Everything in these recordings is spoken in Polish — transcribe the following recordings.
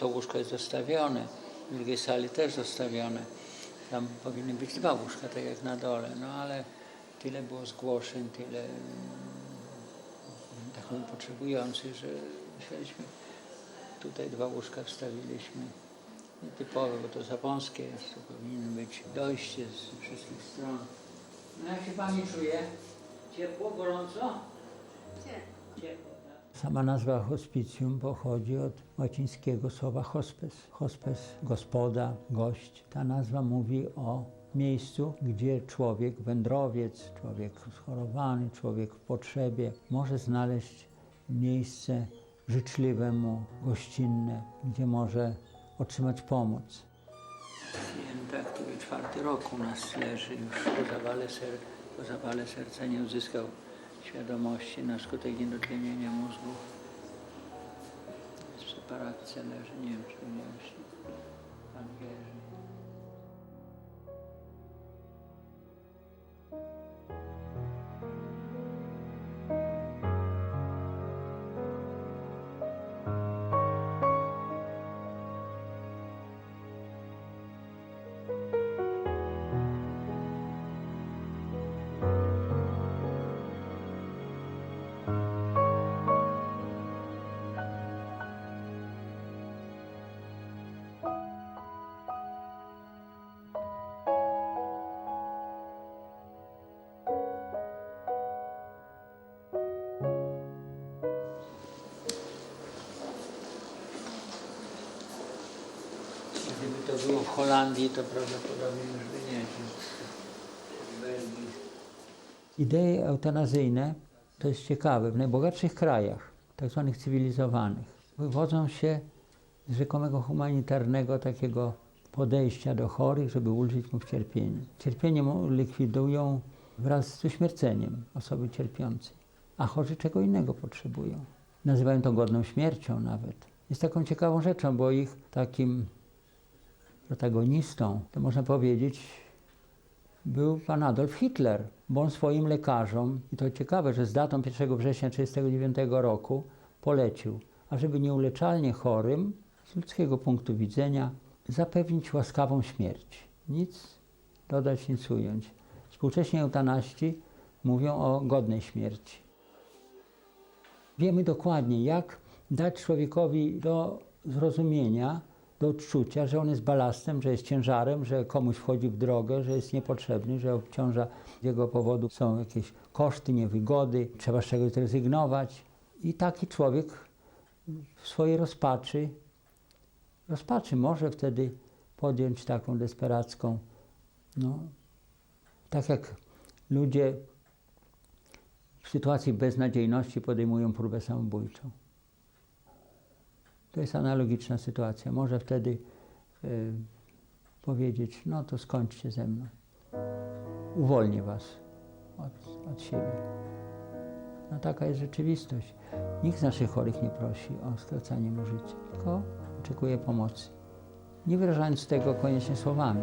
To łóżko jest zostawione, w drugiej sali też zostawione. Tam powinny być dwa łóżka, tak jak na dole, no ale tyle było zgłoszeń, tyle mm, tak potrzebujących, że musieliśmy tutaj dwa łóżka wstawiliśmy. Nietypowe, bo to za wąskie jest, to powinno być dojście z wszystkich stron. No jak się Pani czuje? Ciepło, gorąco? Ciepło, tak. Sama nazwa hospicjum pochodzi od łacińskiego słowa hospes. Hospes, gospoda, gość. Ta nazwa mówi o miejscu, gdzie człowiek, wędrowiec, człowiek schorowany, człowiek w potrzebie może znaleźć miejsce życzliwe mu, gościnne, gdzie może otrzymać pomoc. Pacjenta, który czwarty rok u nas leży już po zawale, ser, po zawale serca nie uzyskał świadomości na skutek niedotlenienia mózgu. Jest w separatce leży, nie wiem czy nie myśli. Było w Holandii, to prawdopodobnie już by nie. Idee eutanazyjne, to jest ciekawe, w najbogatszych krajach, tak zwanych cywilizowanych, wywodzą się z rzekomego humanitarnego takiego podejścia do chorych, żeby ulżyć mu w cierpieniu. Cierpienie likwidują wraz z uśmierceniem osoby cierpiącej, a chorzy czego innego potrzebują. Nazywają to godną śmiercią nawet. Jest taką ciekawą rzeczą, bo ich takim protagonistą, to można powiedzieć, był pan Adolf Hitler, bo on swoim lekarzom, i to ciekawe, że z datą 1 września 1939 roku polecił, ażeby nieuleczalnie chorym, z ludzkiego punktu widzenia, zapewnić łaskawą śmierć. Nic dodać, nic ująć. Współcześnie eutanasti mówią o godnej śmierci. Wiemy dokładnie, jak dać człowiekowi do zrozumienia, do odczucia, że on jest balastem, że jest ciężarem, że komuś wchodzi w drogę, że jest niepotrzebny, że obciąża z jego powodu są jakieś koszty, niewygody, trzeba z czegoś zrezygnować. I taki człowiek w swojej rozpaczy, rozpaczy może wtedy podjąć taką desperacką, no, tak jak ludzie w sytuacji beznadziejności podejmują próbę samobójczą. To jest analogiczna sytuacja. Może wtedy y, powiedzieć, no to skończcie ze mną. Uwolnię was od, od siebie. No taka jest rzeczywistość. Nikt z naszych chorych nie prosi o skracanie mu życia, tylko oczekuje pomocy. Nie wyrażając tego koniecznie słowami.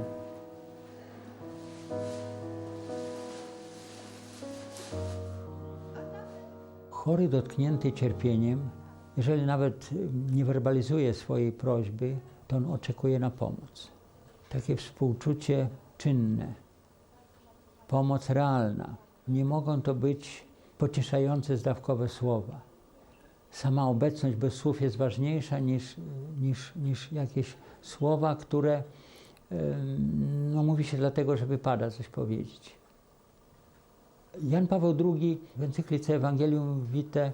Chory dotknięty cierpieniem jeżeli nawet nie werbalizuje swojej prośby, to on oczekuje na pomoc. Takie współczucie czynne, pomoc realna. Nie mogą to być pocieszające, zdawkowe słowa. Sama obecność bez słów jest ważniejsza niż, niż, niż jakieś słowa, które no, mówi się dlatego, że wypada coś powiedzieć. Jan Paweł II w encyklice Ewangelium Vitae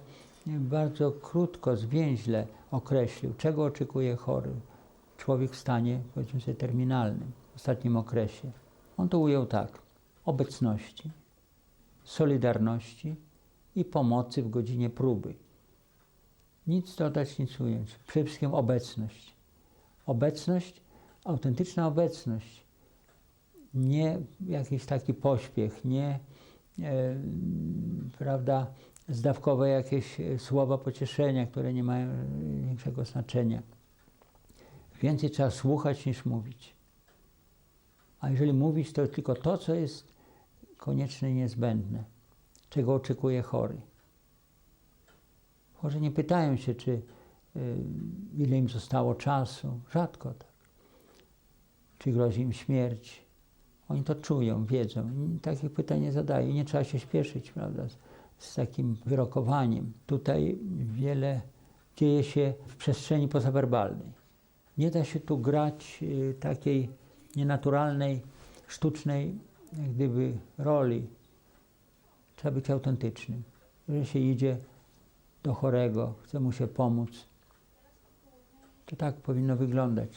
bardzo krótko, zwięźle określił, czego oczekuje chory człowiek w stanie, powiedzmy sobie, terminalnym, w ostatnim okresie. On to ujął tak: obecności, solidarności i pomocy w godzinie próby. Nic dodać, nic ująć. Przede wszystkim obecność. Obecność, autentyczna obecność. Nie jakiś taki pośpiech, nie, e, prawda, zdawkowe jakieś e, słowa pocieszenia, które nie mają e, większego znaczenia. Więcej trzeba słuchać niż mówić. A jeżeli mówić, to tylko to, co jest konieczne i niezbędne, czego oczekuje chory. Chorzy nie pytają się, czy y, ile im zostało czasu. Rzadko tak. Czy grozi im śmierć. Oni to czują, wiedzą. Takich pytań nie zadają. I nie trzeba się śpieszyć, prawda, z, takim wyrokowaniem. Tutaj wiele dzieje się w przestrzeni pozawerbalnej. Nie da się tu grać y, takiej nienaturalnej, sztucznej, jak gdyby, roli. Trzeba być autentycznym. Że się idzie do chorego, chce mu się pomóc. To tak powinno wyglądać.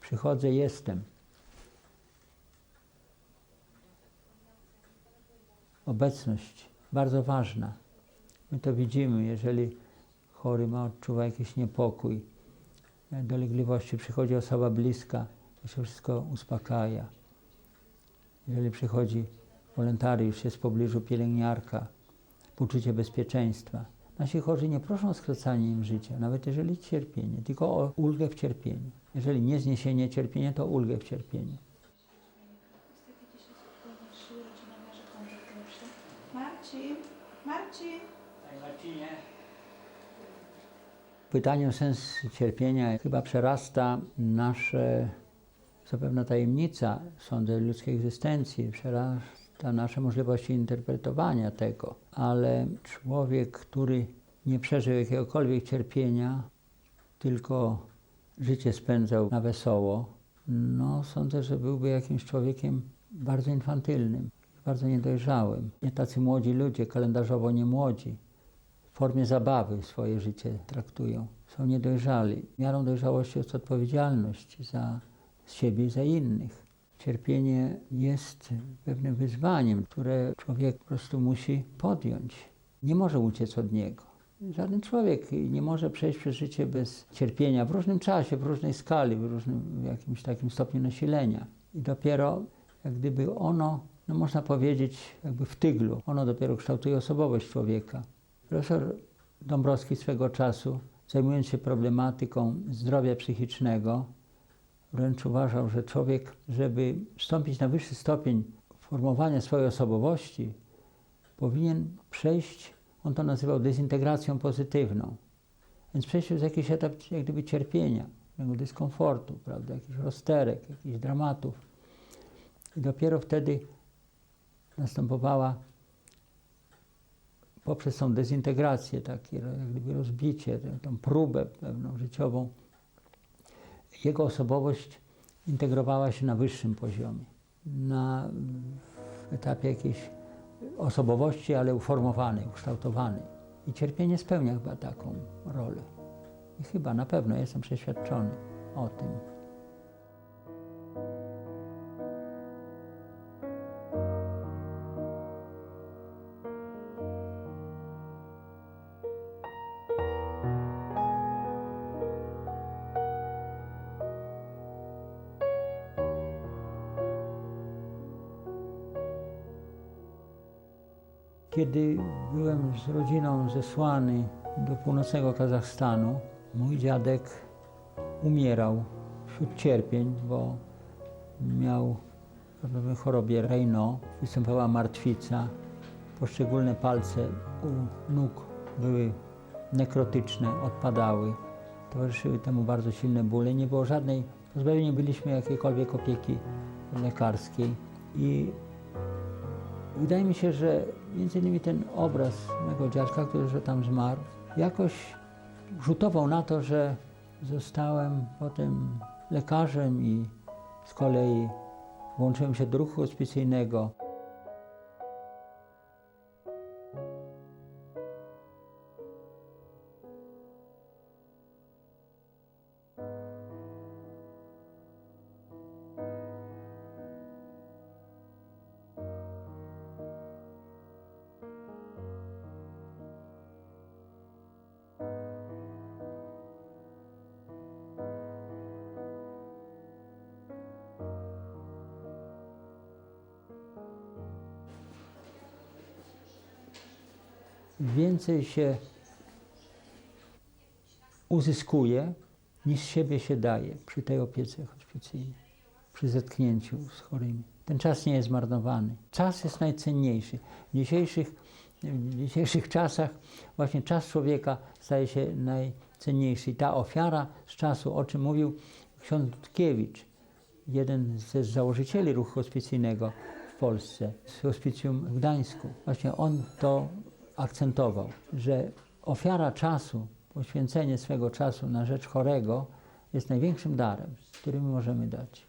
Przychodzę, jestem. Obecność bardzo ważna. My to widzimy, jeżeli chory ma, odczuwa jakiś niepokój, dolegliwości, przychodzi osoba bliska, to się wszystko uspokaja. Jeżeli przychodzi wolontariusz, jest w pobliżu pielęgniarka, poczucie bezpieczeństwa. Nasi chorzy nie proszą o skracanie im życia, nawet jeżeli cierpienie, tylko o ulgę w cierpieniu. Jeżeli nie zniesienie cierpienia, to ulgę w cierpieniu. Pytanie o sens cierpienia chyba przerasta nasze, co pewna tajemnica, sądzę, ludzkiej egzystencji, przerasta nasze możliwości interpretowania tego, ale człowiek, który nie przeżył jakiegokolwiek cierpienia, tylko życie spędzał na wesoło, no sądzę, że byłby jakimś człowiekiem bardzo infantylnym, bardzo niedojrzałym. Nie tacy młodzi ludzie, kalendarzowo nie młodzi, formie zabawy swoje życie traktują. Są niedojrzali. Miarą dojrzałości jest odpowiedzialność za siebie i za innych. Cierpienie jest pewnym wyzwaniem, które człowiek po prostu musi podjąć. Nie może uciec od niego. Żaden człowiek nie może przejść przez życie bez cierpienia w różnym czasie, w różnej skali, w różnym w jakimś takim stopniu nasilenia. I dopiero jak gdyby ono, no można powiedzieć, jakby w tyglu, ono dopiero kształtuje osobowość człowieka. Profesor Dąbrowski swego czasu, zajmując się problematyką zdrowia psychicznego, wręcz uważał, że człowiek, żeby wstąpić na wyższy stopień formowania swojej osobowości, powinien przejść, on to nazywał dezintegracją pozytywną. Więc przejść przez jakiś etap jak gdyby cierpienia, dyskomfortu, prawda, jakichś rozterek, jakichś dramatów. I dopiero wtedy następowała poprzez tą dezintegrację, takie jak gdyby rozbicie, tą próbę pewną życiową, jego osobowość integrowała się na wyższym poziomie, na etapie jakiejś osobowości, ale uformowanej, ukształtowanej. I cierpienie spełnia chyba taką rolę. I chyba, na pewno, jestem przeświadczony o tym. Kiedy byłem z rodziną zesłany do północnego Kazachstanu, mój dziadek umierał wśród cierpień, bo miał w chorobie Raynaud, występowała martwica, poszczególne palce u nóg były nekrotyczne, odpadały. Towarzyszyły temu bardzo silne bóle. Nie było żadnej, pozbawieni byliśmy jakiejkolwiek opieki lekarskiej. I Wydaje mi się, że między innymi ten obraz mego dziadka, który że tam zmarł, jakoś rzutował na to, że zostałem potem lekarzem i z kolei włączyłem się do ruchu hospicyjnego. Więcej się uzyskuje, niż siebie się daje przy tej opiece hospicyjnej, przy zetknięciu z chorymi. Ten czas nie jest zmarnowany. Czas jest najcenniejszy. W dzisiejszych, w dzisiejszych czasach właśnie czas człowieka staje się cenniejszy. I ta ofiara z czasu, o czym mówił ksiądz Dudkiewicz, jeden ze założycieli ruchu hospicyjnego w Polsce, z hospicjum w Gdańsku. Właśnie on to akcentował, że ofiara czasu, poświęcenie swego czasu na rzecz chorego jest największym darem, który my możemy dać.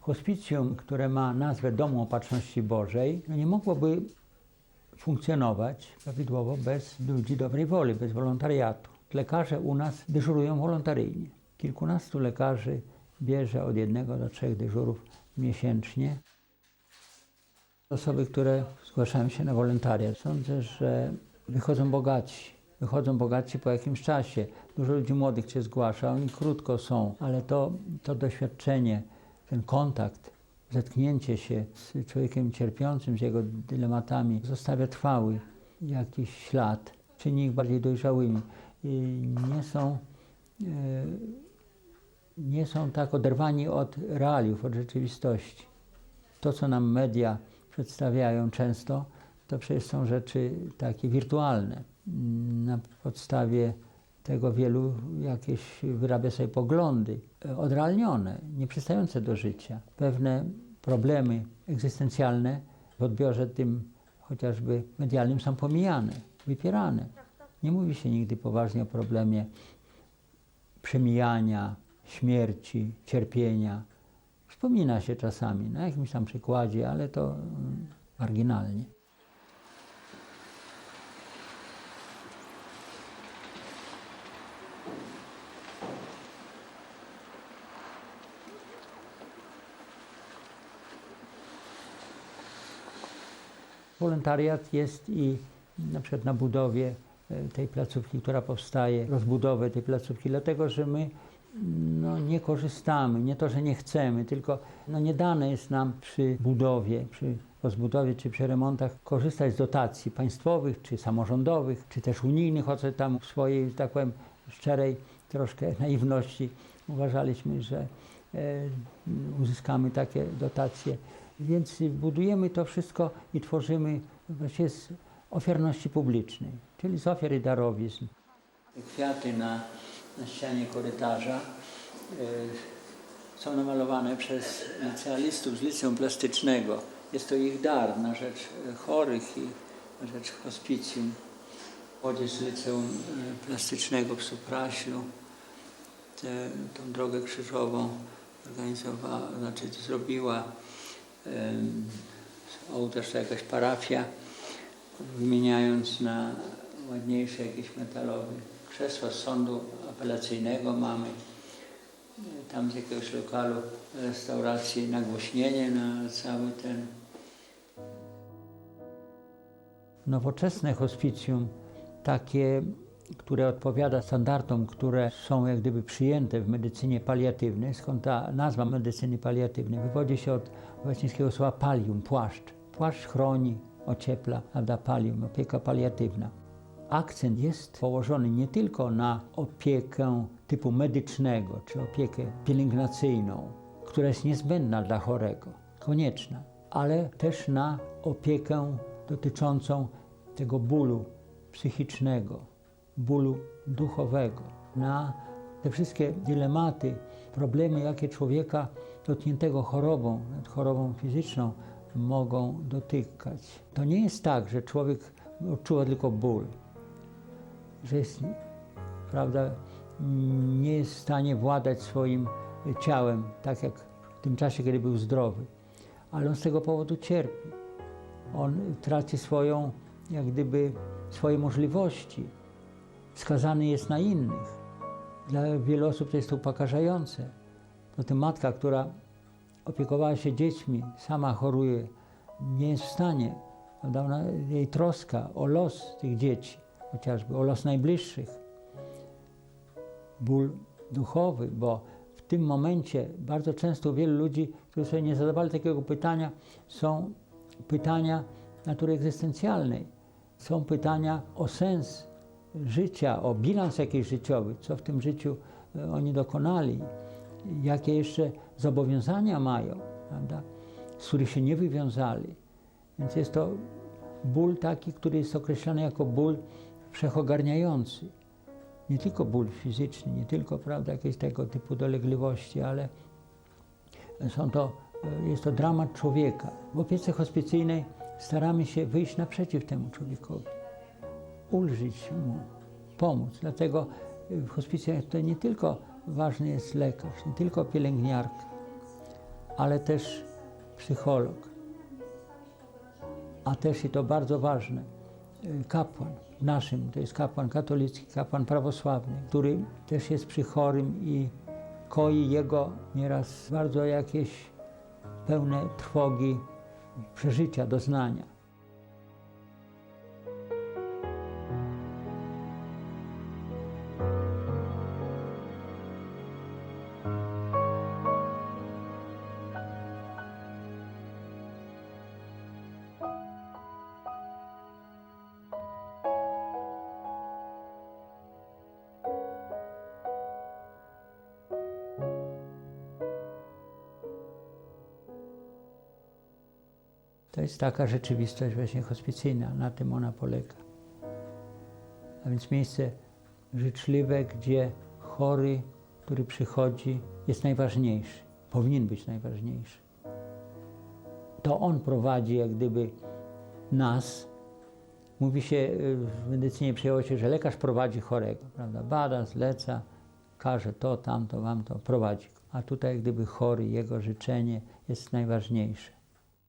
Hospicjum, które ma nazwę Domu Opatrzności Bożej, no nie mogłoby funkcjonować prawidłowo bez ludzi dobrej woli, bez wolontariatu. Lekarze u nas dyżurują wolontaryjnie. Kilkunastu lekarzy bierze od jednego do trzech dyżurów miesięcznie. Osoby, które zgłaszają się na wolontariat, sądzę, że wychodzą bogaci. Wychodzą bogaci po jakimś czasie. Dużo ludzi młodych się zgłasza, oni krótko są, ale to, to doświadczenie, ten kontakt, zetknięcie się z człowiekiem cierpiącym, z jego dylematami, zostawia trwały jakiś ślad, czyni ich bardziej dojrzałymi. I nie są, e, nie są tak oderwani od realiów, od rzeczywistości. To, co nam media przedstawiają często, to przecież są rzeczy takie wirtualne. Na podstawie tego wielu jakieś wyrabia sobie poglądy e, odrealnione, nieprzystające do życia. Pewne problemy egzystencjalne w odbiorze tym chociażby medialnym są pomijane, wypierane. Nie mówi się nigdy poważnie o problemie przemijania, śmierci, cierpienia. Wspomina się czasami na jakimś tam przykładzie, ale to mm, marginalnie. Wolontariat jest i na przykład na budowie e, tej placówki, która powstaje, rozbudowę tej placówki, dlatego że my no, nie korzystamy, nie to, że nie chcemy, tylko no, nie dane jest nam przy budowie, przy rozbudowie czy przy remontach korzystać z dotacji państwowych, czy samorządowych, czy też unijnych, co tam w swojej, tak powiem, szczerej troszkę naiwności uważaliśmy, że e, uzyskamy takie dotacje. Więc budujemy to wszystko i tworzymy właśnie z ofiarności publicznej, czyli z ofiar i darowizn. Kwiaty na, na ścianie korytarza y, są namalowane przez licealistów z liceum plastycznego. Jest to ich dar na rzecz y, chorych i na rzecz hospicjum. Młodzież z liceum y, plastycznego w Supraślu tę tą drogę krzyżową organizowała, znaczy zrobiła o, też to jakaś parafia, wymieniając na ładniejsze jakieś metalowe krzesła z sądu apelacyjnego mamy. Tam z jakiegoś lokalu restauracji nagłośnienie na cały ten. Nowoczesne hospicjum, takie, które odpowiada standardom, które są jak gdyby przyjęte w medycynie paliatywnej, skąd ta nazwa medycyny paliatywnej wywodzi się od łacińskiego słowa palium, płaszcz. Płaszcz chroni, ociepla, a da palium, opieka paliatywna. Akcent jest położony nie tylko na opiekę typu medycznego, czy opiekę pielęgnacyjną, która jest niezbędna dla chorego, konieczna, ale też na opiekę dotyczącą tego bólu psychicznego, bólu duchowego, na te wszystkie dylematy, problemy, jakie człowieka dotkniętego chorobą, chorobą fizyczną, mogą dotykać. To nie jest tak, że człowiek odczuwa tylko ból, że jest, prawda, nie jest w stanie władać swoim ciałem, tak jak w tym czasie, kiedy był zdrowy, ale on z tego powodu cierpi. On traci swoją, jak gdyby, swoje możliwości. Skazany jest na innych. Dla wielu osób to jest upokarzające. Potem matka, która opiekowała się dziećmi, sama choruje, nie jest w stanie, prawda? Jej troska o los tych dzieci, chociażby o los najbliższych, ból duchowy, bo w tym momencie bardzo często wielu ludzi, którzy sobie nie zadawali takiego pytania, są pytania natury egzystencjalnej, są pytania o sens życia, o bilans jakiś życiowy, co w tym życiu e, oni dokonali, jakie jeszcze zobowiązania mają, prawda, z których się nie wywiązali. Więc jest to ból taki, który jest określany jako ból wszechogarniający. Nie tylko ból fizyczny, nie tylko prawda, jakieś tego typu dolegliwości, ale są to, jest to dramat człowieka. W opiece hospicyjnej staramy się wyjść naprzeciw temu człowiekowi, ulżyć mu, pomóc. Dlatego w hospicjach to nie tylko ważny jest lekarz, nie tylko pielęgniarka, ale też psycholog, a też i to bardzo ważne, y, kapłan. Naszym to jest kapłan katolicki, kapłan prawosławny, który też jest przy chorym i koi jego nieraz bardzo jakieś pełne trwogi przeżycia, doznania. To jest taka rzeczywistość właśnie hospicyjna, na tym ona polega. A więc miejsce życzliwe, gdzie chory, który przychodzi, jest najważniejszy, powinien być najważniejszy. To on prowadzi jak gdyby nas. Mówi się y, w medycynie przyjęło się, że lekarz prowadzi chorego, prawda? Bada, zleca, każe to, tamto, wam to, prowadzi. A tutaj jak gdyby chory, jego życzenie jest najważniejsze.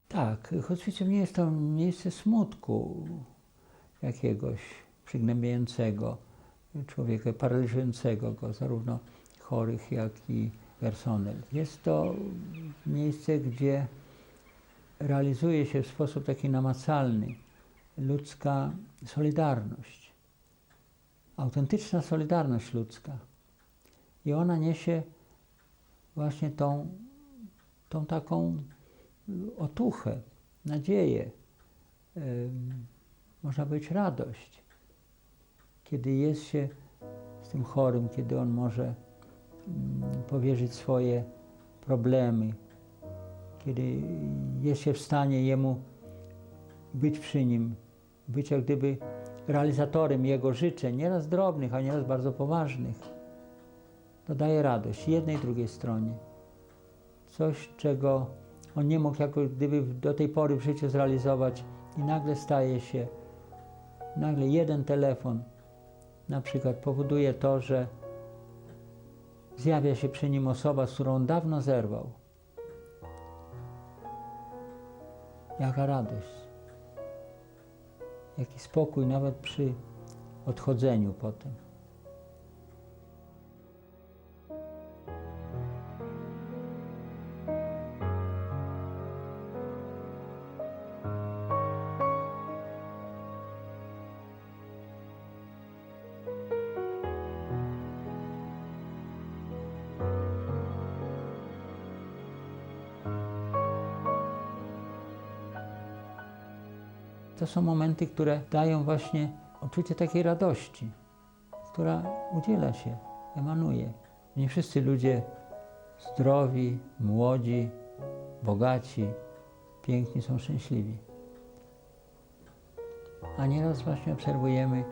Tak, hospicjum nie jest to miejsce smutku jakiegoś przygnębiającego człowieka, paraliżującego go, zarówno chorych, jak i personel. Jest to miejsce, gdzie realizuje się w sposób taki namacalny ludzka solidarność, autentyczna solidarność ludzka. I ona niesie właśnie tą, tą taką otuchę, nadzieję, można powiedzieć radość, kiedy jest się z tym chorym, kiedy on może mm, powierzyć swoje problemy, kiedy jest się w stanie jemu być przy nim, być jak gdyby realizatorem jego życzeń, nieraz drobnych, a nieraz bardzo poważnych. To daje radość jednej i drugiej stronie. Coś, czego on nie mógł jako gdyby do tej pory w życiu zrealizować i nagle staje się, nagle jeden telefon na przykład powoduje to, że zjawia się przy nim osoba, z którą dawno zerwał. Jaka radość, jaki spokój nawet przy odchodzeniu potem. To są momenty, które dają właśnie uczucie takiej radości, która udziela się, emanuje. Nie wszyscy ludzie zdrowi, młodzi, bogaci, piękni są szczęśliwi. A nieraz właśnie obserwujemy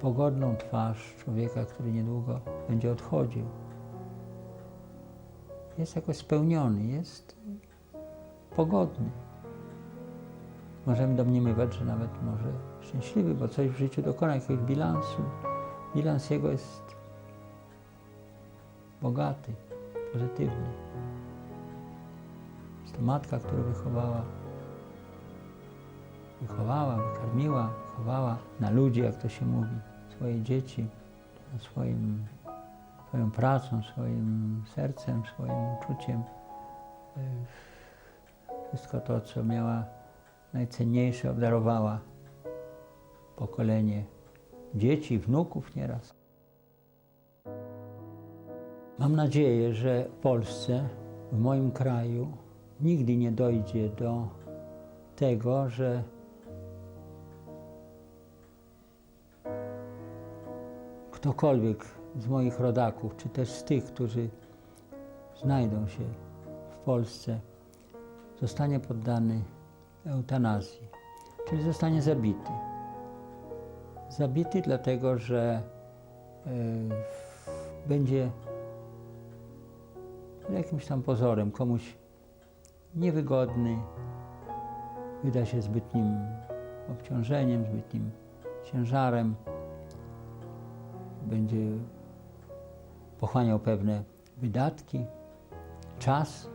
pogodną twarz człowieka, który niedługo będzie odchodził. Jest jakoś spełniony, jest pogodny możemy domniemywać, że nawet może szczęśliwy, bo coś w życiu dokona jakiegoś bilansu. Bilans jego jest bogaty, pozytywny. Jest to matka, która wychowała, wychowała, wykarmiła, wychowała na ludzi, jak to się mówi, swoje dzieci, swoim, swoją pracą, swoim sercem, swoim uczuciem. Wszystko to, co miała najcenniejsze obdarowała pokolenie dzieci, wnuków nieraz. Mam nadzieję, że w Polsce, w moim kraju, nigdy nie dojdzie do tego, że ktokolwiek z moich rodaków, czy też z tych, którzy znajdą się w Polsce, zostanie poddany eutanazji, czyli zostanie zabity. zabity dlatego, że e, będzie jakimś tam pozorem komuś niewygodny, wyda się zbytnim obciążeniem, zbytnim ciężarem, będzie pochłaniał pewne wydatki, czas,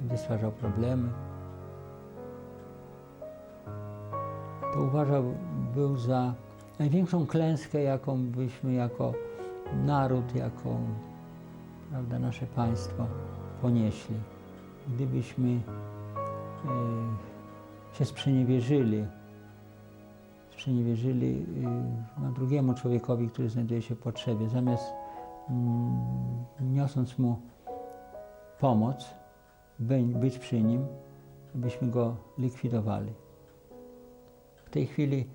będzie stwarzał problemy. Uważał był za największą klęskę, jaką byśmy jako naród, jako prawda, nasze państwo ponieśli. Gdybyśmy e, się sprzeniewierzyli, sprzeniewierzyli e, no, drugiemu człowiekowi, który znajduje się w potrzebie, zamiast mm, niosąc mu pomoc, by- być przy nim, byśmy go likwidowali. W tej chwili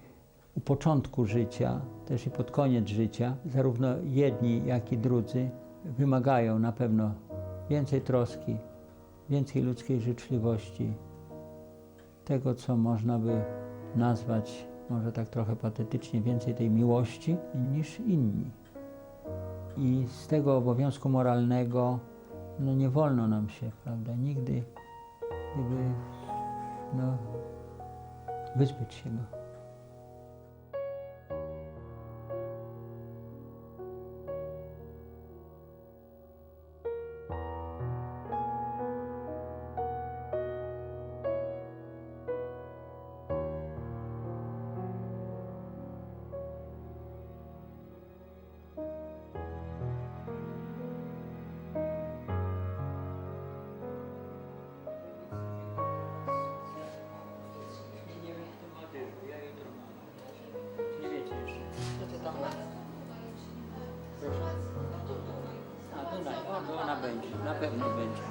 u początku życia, też i pod koniec życia, zarówno jedni, jak i drudzy wymagają na pewno więcej troski, więcej ludzkiej życzliwości, tego, co można by nazwać, może tak trochę patetycznie, więcej tej miłości niż inni. I z tego obowiązku moralnego no nie wolno nam się, prawda, nigdy gdyby, no, Визбачимо. A, Dunaj, o,